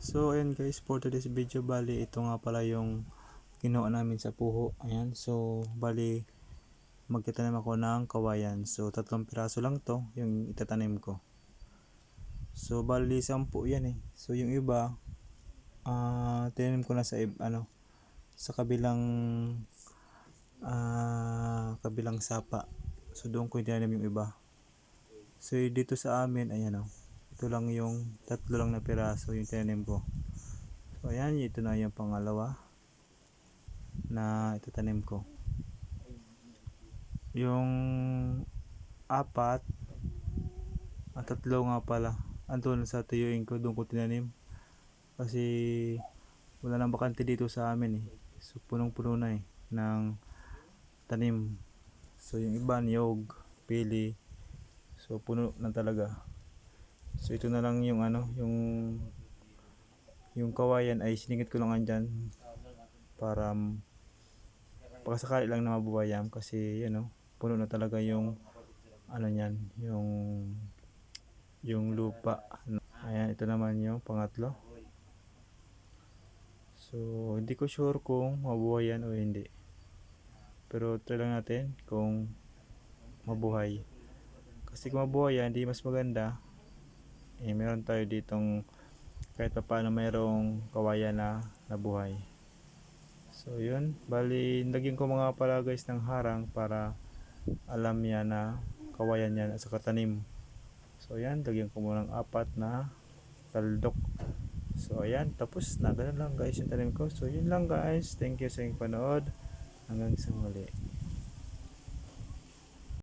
So ayan guys, for today's video, bali ito nga pala yung kinuha namin sa puho. Ayan, so bali magtatanim ako ng kawayan. So tatlong piraso lang to, yung itatanim ko. So bali sampu yan eh. So yung iba, ah tinanim ko na sa ano, sa kabilang ah kabilang sapa. So doon ko tinanim yung iba. So dito sa amin, ayan oh. Ito lang yung tatlo lang na piraso yung tinanim ko. So ayan, ito na yung pangalawa na itatanim ko. Yung apat, at tatlo nga pala, andun sa tuyuin ko, doon ko tinanim. Kasi wala nang bakante dito sa amin eh. So punong-puno na eh ng tanim. So yung iba niyog, pili. So puno na talaga. So ito na lang yung ano, yung yung kawayan ay siningit ko lang andyan para um, pakasakali lang na mabuwayam kasi you know, puno na talaga yung ano niyan, yung yung lupa. Ayan, ito naman yung pangatlo. So, hindi ko sure kung mabuhay yan o hindi. Pero try lang natin kung mabuhay. Kasi kung mabuhay yan, di mas maganda. Eh, meron tayo ditong kahit pa paano mayroong kawayan na nabuhay. So, yun. Bali, lagyan ko mga pala guys ng harang para alam niya na kawayan yan at saka tanim. So, yan. Lagyan ko muna ng apat na taldok. So, ayan. Tapos na. Ganun lang guys yung tanim ko. So, yun lang guys. Thank you sa inyong panood. Hanggang sa muli.